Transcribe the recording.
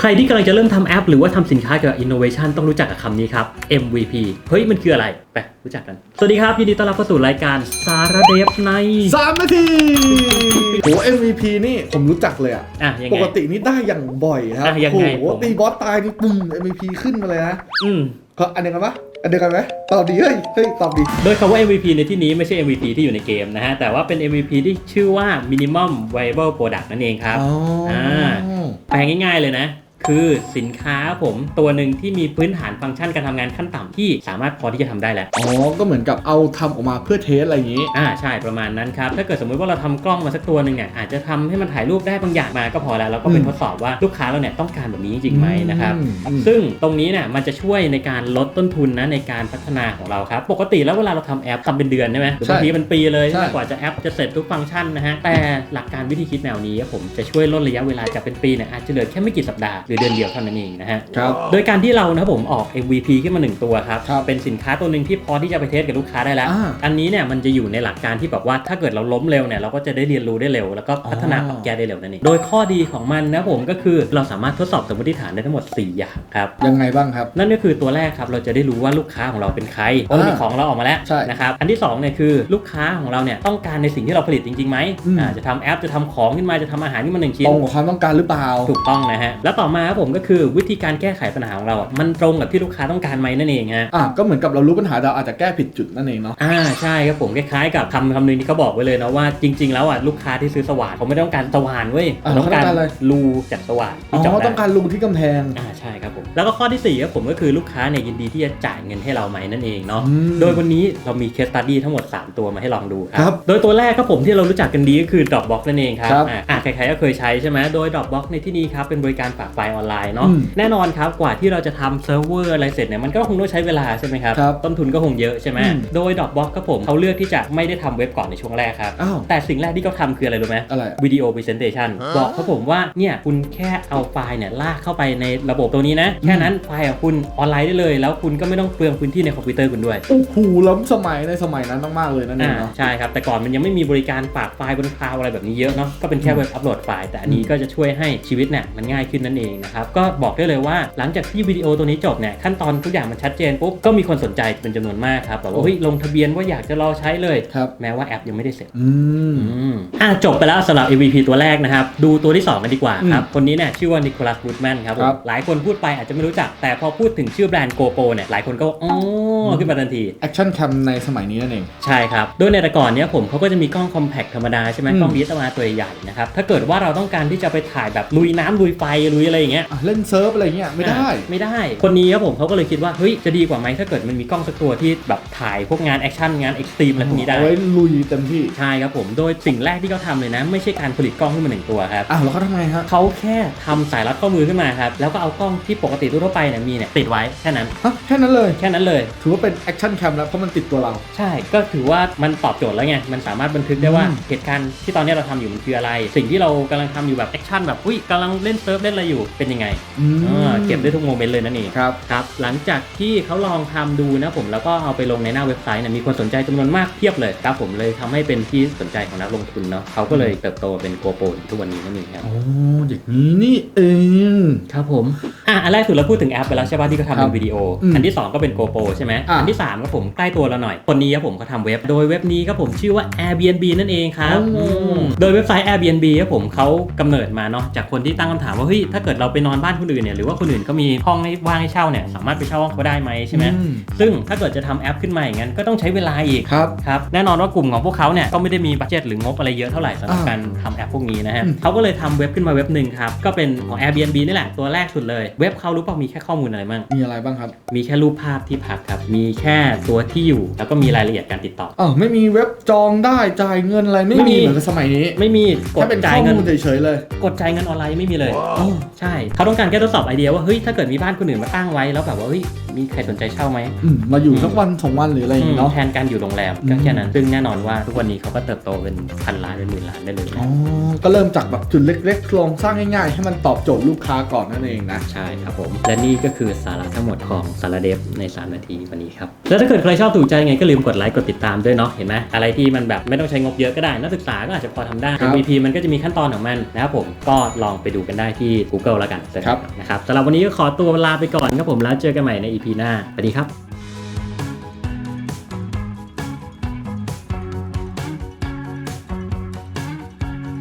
ใครที่กำลังจะเริ่มทำแอป หรือว่าทำสินค้าเกี่ยวกับ innovation ต้องรู้จักกับคำนี้ครับ MVP เฮ้ย มันคืออะไร ไป รู้จักกัน สวัสดีครับ ยินดีต้อนรับเข้าสู่รายการสารเดฟใน สามนาทีโห MVP นี่ผมรู้จักเลยอะอะยังปไง กตินี่ได้อย่างบ่อยครับอะยังไงโอ้โหผม ตีบอสตายนี่ปึ้ง MVP ขึ้นมาเลยนะอืม ก็อันเดียวกันปะอันเดียวกันไหมตอบดีเฮ้ยเฮ้ยตอบดี โดยคำว่า MVP ในที่นี้ไม่ใช่ MVP ที่อยู่ในเกมนะฮะ แต่ว่าเป็น MVP ที่ชื่อว่า minimum viable product นั่นเองครับอ๋ออาแปลง่ายๆเลยนะ คือสินค้าผมตัวหนึ่งที่มีพื้นฐานฟังก์ชันการทำงานขั้นต่ำที่สามารถพอที่จะทำได้แล้ว อ๋อ ก็เหมือนกับเอาทำออกมาเพื่อเทสอะไรอย่างนี้ อ่าใช่ประมาณนั้นครับ ถ้าเกิดสมมุติว่าเราทำกล้องมาสักตัวหนึ่งเนี่ยอาจจะทำให้มันถ่ายรูปได้บางอย่างมาก็พอแล้วแล้วก็เป็นอืมทดสอบว่าลูกค้าเราเนี่ยต้องการแบบนี้จริงๆไหมนะครับอืมอืมซึ่งตรงนี้เนี่ยมันจะช่วยในการลดต้นทุนนะในการพัฒนาของเราครับ ปกติแล้วเวลาเราทำแอปทำเป็นเดือนใช่ไหมหรือบางทีเป็นปีเลยใช่ใช่ไหมกว่าจะแอปจะเสร็จทุกฟังก์ชันนะฮะแต่หลักการวิธีคิดแนวนี้ผมจะช่วยลดระยะเวลาจากเป็นปีเนี่ยอาจจะเหลือแค่ไม่กี่สัปดาห์หรือเดือนเดียวเท่านั้นเองนะฮะครับ โดยการที่เรานะครับผมออก MVP ขึ้นมาหนึ่งตัวครับ ครับเป็นสินค้าตัวหนึ่งที่พอที่จะไปเทสกับลูกค้าได้แล้ว อ่าอันนี้เนี่ยมันจะอยู่ในหลักการที่แบบว่าถ้าเกิดเราล้มเร็วเนี่ยเราก็จะได้เรียนรู้ได้เร็ว แล้วก็พัฒนาอ๋อ ปรับแก้ได้เร็วนั่นเอง โดยข้อดีของมันนะผมก็คือเราสามารถทดสอบสมมติฐานได้ทั้งหมด 4 อย่างครับ ยังไงบ้างครับ นั่นก็คือตัวแรกครับเราจะได้รู้ว่าลูกค้าของเราเป็นใครเพราะเรามีของเราออกมาแล้วใช่นะครับอันที่สองเนี่ยคือลูกค้าของเราเนี่ยต้องการในสิ่งที่เราผลิตจริงๆไหมอืม อ่าจะทำแอปจะทำของขึ้นมาจะทำอาหารขึ้นมาหนึ่งชิ้ตนรงกับความต้องการหรือเปล่า ถูกต้องนะฮะ แล้วต่อมาครับผมก็คือวิธีการแก้ไขปัญหาของเราอะมันตรงกับที่ลูกค้าต้องการไหมนั่นเองฮะอะก็เหมือนกับเรารู้ปัญหาเราอาจจะแก้ผิดจุดนั่นเองเนาะอ่าใช่ครับผมคล้ายๆกับคำคำหนึ่งที่เขาบอกไว้เลยนะว่าจริง ๆ แล้วอะลูกค้าที่ซื้อสว่านเขาไม่ได้ต้องการสว่านเว้ยอ่าเขาต้องการเขาต้องการอะไรรูจากสว่านอ๋ที่เจาะอได้ต้องการรูที่กำแพงอ่าใช่ครับผมแล้วก็ข้อที่สี่ครับผมก็คือลูกค้าเนี่ยยินดีที่จะจ่ายเงินให้เราไหมนั่นเองเนาะอืมโดยวันนี้เรามีเคสตัดดี้ทั้งหมด 3 ตัวมาให้ลองดูคครัรับโดยตัวแรกครับผมที่เรารู้จักกันดีก็คือ Dropbox นั่นเองครับครับอ่าอ่าใครๆก็เคยใช้ใช่ไหมโดย Dropbox ในที่นี้ครับเป็นบริการฝากไฟล์ออนไลน์เนาะอืมแน่นอนครับกว่าที่เราจะทำเซิร์ฟเวอร์อะไรเสร็จเนี่ยมันก็คงต้องใช้เวลาใช่ไหมครับครับต้นทุนก็คงเยอะใช่ไหมอืมโดย Dropbox ครับผมเขาเลือกที่จะไม่ได้ทำเว็บก่อนในช่วงแรกครับอ้าวแต่สิ่งแรกที่เขาทำคืออะไรรู้ไหมอะไรอะวิดีโอ presentation บอกเขาผมว่าเนี่ยคุณแค่เอาไฟล์เนี่ยลากเข้าไปในระบบตัวนี้นะ แค่นั้นไฟล์ของคุณออนไลน์ได้เลย แล้วคุณก็ไม่ต้องเปลืองพื้นที่ในคอมพิวเตอร์คุณด้วยโอ้โหล้ำสมัยในสมัยนั้นมากๆเลยนั่นเออ่างเนาะใช่ครับแต่ก่อนมันยังไม่มีบริการฝากไฟล์บนคลาวด์อะไรแบบนี้เยอะเนาะก็เป็นแค่เว็บอัปโหลดไฟล์แต่อันนี้ก็จะช่วยให้ชีวิตเนี่ยมันง่ายขึ้นนั่นเองนะครับก็บอกได้เลยว่าหลังจากที่วิดีโอตัวนี้จบเนี่ยขั้นตอนทุกอย่างมันชัดเจนปุ๊บก็มีคนสนใจเป็นจำนวนมากครับแบบว่าเฮ้ยลงทะเบียนว่าอยากจะรอใช้เลยครับแม้ว่าแอปยังไม่ได้เสร็จอืมอืมอะจบไปแล้วสำหรับ MVP ตัวแรกนะครับ ดูตัวที่ 2 กันดีกว่าครับ คนนี้เนี่ยชื่อว่านิโคลัสบูดแมนครับผครัมบหลายคนพูดไปอาจจะไม่รู้จัก แต่พอพูดถึงชื่อแบรนด์โกโปเนี่ยหลายคนก็อ๋อขึ้นมาทันทีแอคชั่นแคมในสมัยนี้นั่นเอง ใช่ครับ โดยในแต่ก่อนเนี้ยผมเขาก็จะมีกล้องคอมแพคธรรมดาใช่ไหมอืมกล้องดีสมาตัวใหญ่นะครับถ้าเกิดว่าเราต้องการที่จะไปถ่ายแบบลุยน้ำลุยไฟลุยอะไรอย่างเงี้ยอะเล่นเซิร์ฟอะไรเงี้ยไม่ได้อะไม่ได้ คนนี้ครับผมเขาก็เลยคิดว่าเฮ้ยจะดีกว่าไหมถ้าเกิดมันมีกล้องสักตัวที่แบบถ่ายพวกงานแอคชั่นงานเอ็กซ์ตรีมอะไรพวกนี้ได้เอาไว้ลุยเต็มที่ใช่ครับผมโดยสิ่งแรกที่เขาทำเลยนะ ไม่ใช่การผลิตกล้องขึ้นมาหนึ่งตัวครับอะแล้วเขาทำไงฮะเขาแค่ทำสายรัดข้อมือขึ้นมาครับแล้วก็เอากล้องที่ปกติทั่วๆไปเนี่ยมีเนี่ยติดไว้แค่นั้นฮะแค่นั้นเลยแค่นั้นเลยถือว่าเป็นแอคชั่นแคมแล้วเพราะมันติดตัวเรา ใช่ก็ถือว่ามันตอบโจทย์แล้วไงมันสามารถบันทึกได้ว่าอืมเหตุการณ์ที่ตอนนี้เราทำอยู่มันคืออะไร สิ่งที่เรากำลังทำอยู่แบบแอคชั่นแบบอุ้ยกำลังเล่นเซิร์ฟเล่นอะไรอยู่เป็นยังไงอืมอ่าเก็บได้ทุกโมเมนต์เลยนั่นเองครับครับ หลังจากที่เขาลองทำดูนะผมแล้วก็เอาไปลงในหน้าเว็บไซต์เนี่ยมีคนสนใจจำนวนมากเพียบเลยครับผมเลยทำให้เป็นที่สนใจของนักลงทุนเนาะเขาก็เลยเติบโตเป็นโกโปรทุกวันนี้นั่นเองครับโอ้อย่างนี้นี่เองครับผมอะอันแรกสุดเราพูดถึงแอปไปแล้วใช่ป่ะที่เขาทำครัเป็บนวิดีโออืมอันที่ 2 ก็เป็น GoPro ใช่ไหมอะอันที่3ก็ผมใกล้ตัวเราหน่อย คนนี้ครับผมเขาทำเว็บโดยเว็บนี้ครับผมชื่อว่า Airbnb นั่นเองครับอ๋ออืมโดยเว็บไซต์ Airbnb ครับผมเขากำเนิดมาเนาะจากคนที่ตั้งคำถามว่าเฮ้ยถ้าเกิดเราไปนอนบ้านคนอื่นเนี่ยหรือว่าคนอื่นก็มีห้องให้ว่างให้เช่าเนี่ยสามารถไปเช่าห้องเขาได้ไหมใช่ไหมอืซึ่งถ้าเกิดจะทำแอปขึ้นมาอย่างนั้นก็ต้องใช้เวลาอีกครับ ครับแน่นอนว่ากลุ่มของพวกเขาเนี่ยก็ไม่ได้มีบัตเจ็ตหรืองบอะไรเยอะเท่าไหร่สำหรับอ่าการทำแอปพวกนี้นะฮะอืม เขาก็เลยทำเว็บขึ้นมาเว็บหนึ่งครับก็เป็นของ Airbnb นี่แหละตัวแรกสุดเลยเว็บเขารู้ป่ะมีแค่ข้อมูลอะไรบ้าง มีอะไรบ้างครับมีแค่รูปภาพที่พักครับ มีแค่ตัวที่อยู่ แล้วก็มีรายละเอียดการติดต่ออ๋อไม่มีเว็บจองได้จ่ายเงินอะไรไม่ไม่มี มีเหมือนกับสมัยนี้ไม่มีกแค่ดเป็นจ่าข้ยอเงิน มูลเฉยๆเลยกดจ่ายเงินออนไลน์ไม่มีเลยใช่เขาต้องการแค่ทดสอบไอเดียว่าเฮ้ยถ้าเกิดมีบ้านคนอื่นมาตั้งไว้แล้วแบบว่าเฮ้ย มีใครสนใจเช่าไหม อืมมาอยู่สักวันสองวันหรืออะไรอย่างงี้เนาะ แทนการอยู่โรงแรมอืมก็แค่นั้น ซึ่งแน่นอนว่าทุกวันนี้เขาก็เติบโตเป็นพันล้านเป็นหมื่นล้านได้เลยอ๋นะอก็เริ่มจากแบบจุดเล็กๆลองสร้างง่ายๆ ให้มันตอบโจทย์ลูกค้าก่อนนั่นเองนะ ใช่ครับผม และนี่ก็คือสาระทั้งหมดของสารเดฟใน 3 นาทีวันนี้ครับ แล้วถ้าเกิดใครชอบถูกใจไงก็ลืมกดไลค์กดติดตามด้วยเนาะ เห็นไหมอะไรที่มันแบบไม่ต้องใช้งบเยอะก็ได้ นักศึกษาก็อาจจะพอทำได้ ครับ MVP มันก็จะมีขั้นตอนของมันนะครับผม ก็ลองไปดูกันได้ที่ Google แล้วกันครับนะครับสำหรับวันนี้ก็ขอตัวลาไปก่อนครับผมแล้วเจอกันใหม่ใน EP หน้าสวัสดีครับ